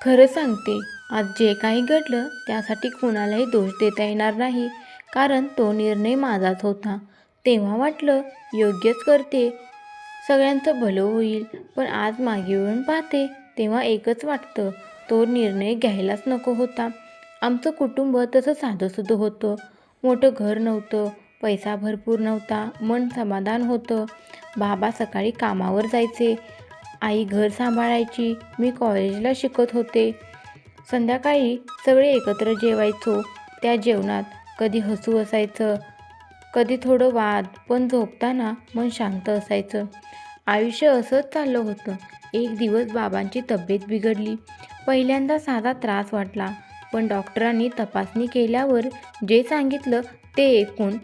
खरं सांगते आज जे काही घडलं त्यासाठी कुणालाही दोष देता येणार नाही कारण तो निर्णय माझाच होता. तेव्हा वाटलं योग्यच करते. सगळ्यांचं भलं होईल पण आज मागे वळून पाहते तेव्हा एकच वाटतं तो निर्णय घ्यायलाच नको होता. आमचं कुटुंब तसं साधंसुधं होतं. मोठं घर नव्हतं पैसा भरपूर नव्हता मन समाधान होतं. बाबा सकाळी कामावर जायचे. आई घर सांभाळायची मी कॉलेजला शिकत होते. संध्याकाळी सगळे एकत्र जेवायचो. त्या जेवणात कधी हसू असायचं कधी थोडं वाद पण झोपताना मन शांत असायचं. आयुष्य असंच चाललं होतं. एक दिवस बाबांची तब्येत बिघडली. पहिल्यांदा साधा त्रास वाटला पण डॉक्टरांनी तपासणी केल्यावर जे सांगितलं ते ऐकून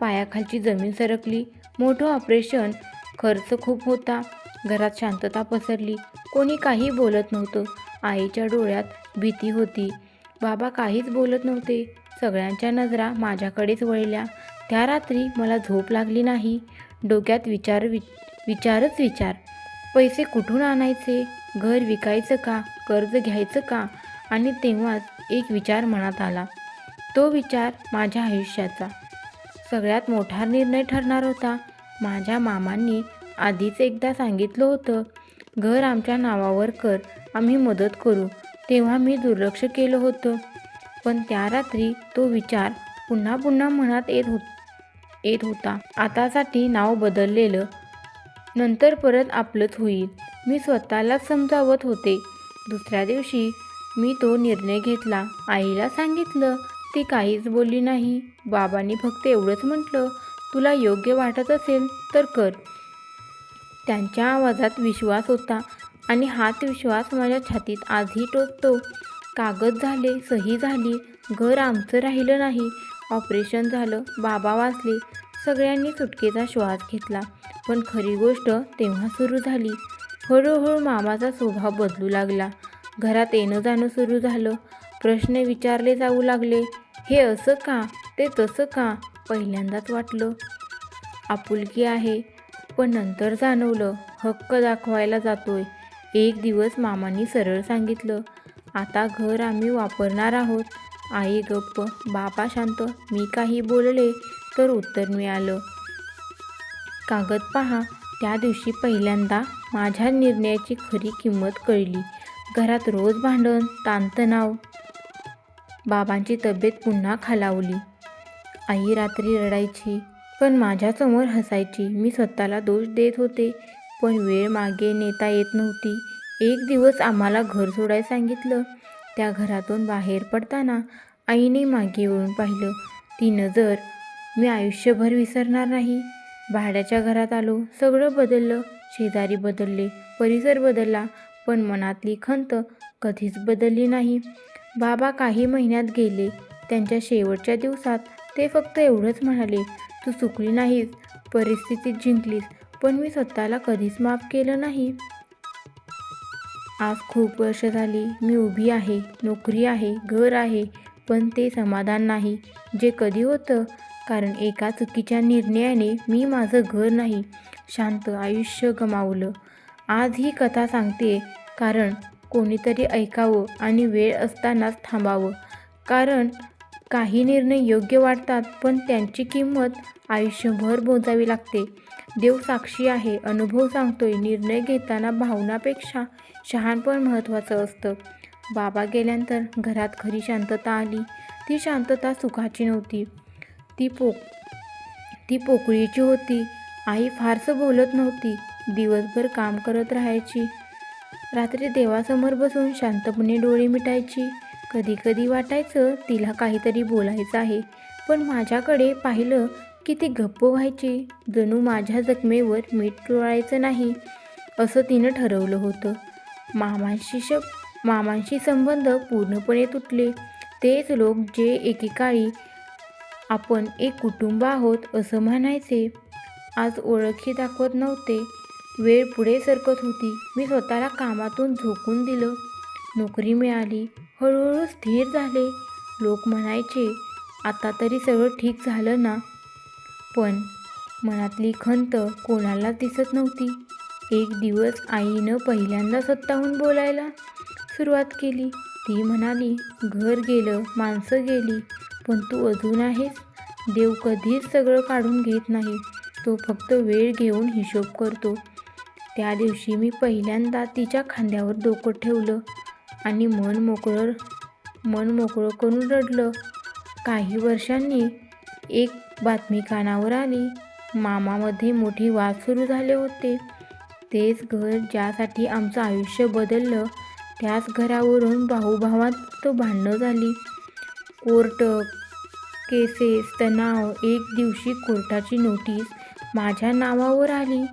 पायाखालची जमीन सरकली. मोठं ऑपरेशन खर्च खूप होता. घरात शांतता पसरली. कोणी काही बोलत नव्हतं. आईच्या डोळ्यात भीती होती. बाबा काहीच बोलत नव्हते. सगळ्यांच्या नजरा माझ्याकडेच वळल्या. त्या रात्री मला झोप लागली नाही. डोक्यात विचार वि विचारच विचार. पैसे कुठून आणायचे? घर विकायचं का? कर्ज घ्यायचं का? आणि तेव्हाच एक विचार मनात आला. तो विचार माझ्या आयुष्याचा. सगळ्यात मोठा निर्णय ठरणार होता. माझ्या मामांनी आधीच एकदा सांगितलं होतं घर आमच्या नावावर कर आम्ही मदत करू. तेव्हा मी दुर्लक्ष केलं होतं. पण त्या रात्री तो विचार पुन्हा पुन्हा मनात येत हो येत होता. आतासाठी नाव बदललेलं नंतर परत आपलंच होईल. मी स्वतःलाच समजावत होते. दुसऱ्या दिवशी मी तो निर्णय घेतला. आईला सांगितलं ती काहीच बोलली नाही. बाबांनी फक्त एवढंच म्हटलं. तुला योग्य वाटत असेल तर कर. त्यांच्या आवाजात विश्वास होता आणि हाच विश्वास माझ्या छातीत आजही टोचतो. कागद झाले सही झाली घर आमचं राहिलं नाही. ऑपरेशन झालं बाबा वाचले सगळ्यांनी सुटकेचा श्वास घेतला. पण खरी गोष्ट तेव्हा सुरू झाली. हळूहळू मामाचा स्वभाव बदलू लागला. घरात येणं जाणं सुरू झालं. प्रश्न विचारले जाऊ लागले. हे असं का? ते तसं का? पहिल्यांदाच वाटलं. आपुलकी आहे. पण नंतर जाणवलं हक्क दाखवायला जातोय. एक दिवस मामांनी सरळ सांगितलं आता घर आम्ही वापरणार आहोत. आई गप्प बाबा शांत मी काही बोलले तर उत्तर मिळालं. कागद पहा. त्या दिवशी पहिल्यांदा माझ्या निर्णयाची खरी किंमत कळली. घरात रोज भांडण ताणतणाव. बाबांची तब्येत पुन्हा खालावली. आई रात्री रडायची पण माझ्यासमोर हसायची. मी स्वतःला दोष देत होते पण वेळ मागे नेता येत नव्हती. एक दिवस आम्हाला घर सोडायला सांगितलं. त्या घरातून बाहेर पडताना आईने मागे वळून पाहिलं. ती नजर मी आयुष्यभर विसरणार नाही. भाड्याच्या घरात आलो. सगळं बदललं. शेजारी बदलले. परिसर बदलला. पण मनातली खंत कधीच बदलली नाही. बाबा काही महिन्यात गेले. त्यांच्या शेवटच्या दिवसात ते फक्त एवढंच म्हणाले तू चुकली नाहीस परिस्थितीत जिंकलीस पण मी स्वतःला कधीच माफ केलं नाही. आज खूप वर्ष झाली मी उभी आहे नोकरी आहे घर आहे पण ते समाधान नाही जे कधी होतं कारण एका चुकीच्या निर्णयाने मी माझं घर नाही शांत आयुष्य गमावलं. आज ही कथा सांगते कारण कोणीतरी ऐकावं आणि वेळ असतानाच थांबावं कारण काही निर्णय योग्य वाटतात पण त्यांची किंमत आयुष्यभर मोजावी लागते. देव साक्षी आहे अनुभव सांगतोय निर्णय घेताना भावनापेक्षा शहाणपण महत्त्वाचं असतं. बाबा गेल्यानंतर घरात खरी शांतता आली. ती शांतता सुखाची नव्हती. ती पोक ती पोकळीची होती. आई फारसं बोलत नव्हती. दिवसभर काम करत राहायची. रात्री देवासमोर बसून शांतपणे डोळे मिटायची. कधी कधी वाटायचं तिला काहीतरी बोलायचं आहे. पण माझ्याकडे पाहिलं की ती गप्प व्हायची. जणू माझ्या जखमेवर मीठ चोळायचं नाही असं तिनं ठरवलं होतं. मामांशी श मामांशी संबंध पूर्णपणे तुटले. तेच लोक जे एकेकाळी आपण एक कुटुंब आहोत असं म्हणायचे. आज ओळखी दाखवत नव्हते. वेळ पुढे सरकत होती. मी स्वतःला कामातून झोकून दिलं. नोकरी मिळाली. हळूहळू स्थिर झाले. लोक म्हणायचे आता तरी सगळं ठीक झालं ना? पण मनातली खंत कोणालाच दिसत नव्हती. एक दिवस आईनं पहिल्यांदा स्वतःहून बोलायला सुरुवात केली. ती म्हणाली घर गेलं माणसं गेली पण तू अजून आहेस. देव कधीच सगळं काढून घेत नाही. तो फक्त वेळ घेऊन हिशोब करतो. त्या दिवशी मी पहिल्यांदा तिच्या खांद्यावर डोकं ठेवलं. आणि मन मोकळं मन मोकळं करून रडलं. काही वर्षांनी एक बातमी कानावर आली. मामामध्ये मोठी वाद सुरू झाले होते. तेच घर ज्यासाठी आमचं आयुष्य बदललं त्याच घरावरून भाऊभावात भांडणं झाली. कोर्ट केसेस तणाव एक दिवशी कोर्टाची नोटीस माझ्या नावावर आली.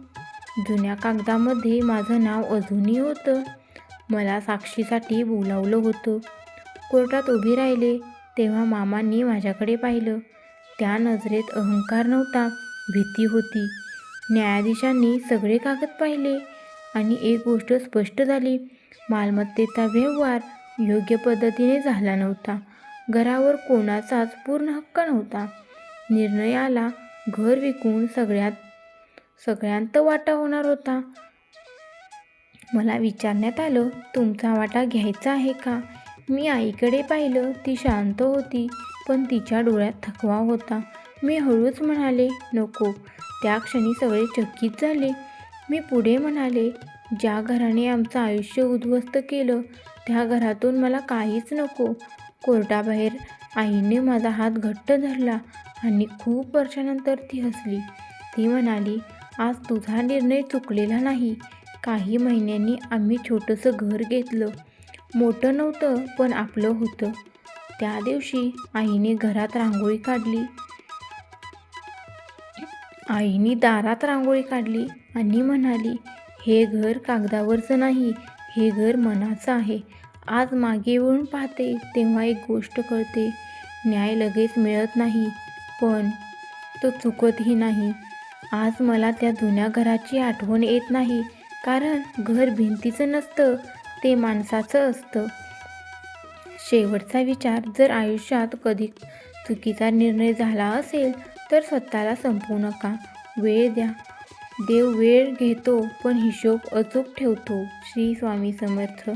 जुन्या कागदामध्ये माझं नाव अजूनही होतं. मला साक्षीसाठी बोलावलं होतं. कोर्टात उभी राहिले तेव्हा मामांनी माझ्याकडे पाहिलं. त्या नजरेत अहंकार नव्हता भीती होती. न्यायाधीशांनी सगळे कागद पाहिले आणि एक गोष्ट स्पष्ट झाली. मालमत्तेचा व्यवहार योग्य पद्धतीने झाला नव्हता. घरावर कोणाचाच पूर्ण हक्क नव्हता. निर्णयाला घर विकून सगळ्यात सगळ्यांत वाटा होणार होता. मला विचारण्यात आलं तुमचा वाटा घ्यायचा आहे का? मी आईकडे पाहिलं ती शांत होती पण तिच्या डोळ्यात थकवा होता. मी हळूच म्हणाले नको. त्या क्षणी सगळे चकित झाले. मी पुढे म्हणाले ज्या घराने आमचं आयुष्य उद्ध्वस्त केलं त्या घरातून मला काहीच नको. कोर्टाबाहेर आईने माझा हात घट्ट धरला आणि खूप वर्षानंतर ती हसली. ती म्हणाली आज तुझा निर्णय चुकलेला नाही. काही महिन्यांनी आम्ही छोटंसं घर घेतलं. मोठं नव्हतं पण आपलं होतं. त्या दिवशी आईने घरात रांगोळी काढली. आईने दारात रांगोळी काढली आणि म्हणाली हे घर कागदावरचं नाही हे घर मनाचं आहे. आज मागे वळून पाहते तेव्हा एक गोष्ट कळते. न्याय लगेच मिळत नाही पण तो चुकतही नाही. आज मला त्या जुन्या घराची आठवण येत नाही. कारण घर भिंतीचं नसतं ते माणसाचं असतं. शेवटचा विचार जर आयुष्यात कधी चुकीचा निर्णय झाला असेल तर स्वतःला संपवू नका. वेळ द्या. देव वेळ घेतो पण हिशोब अचूक ठेवतो. श्री स्वामी समर्थ.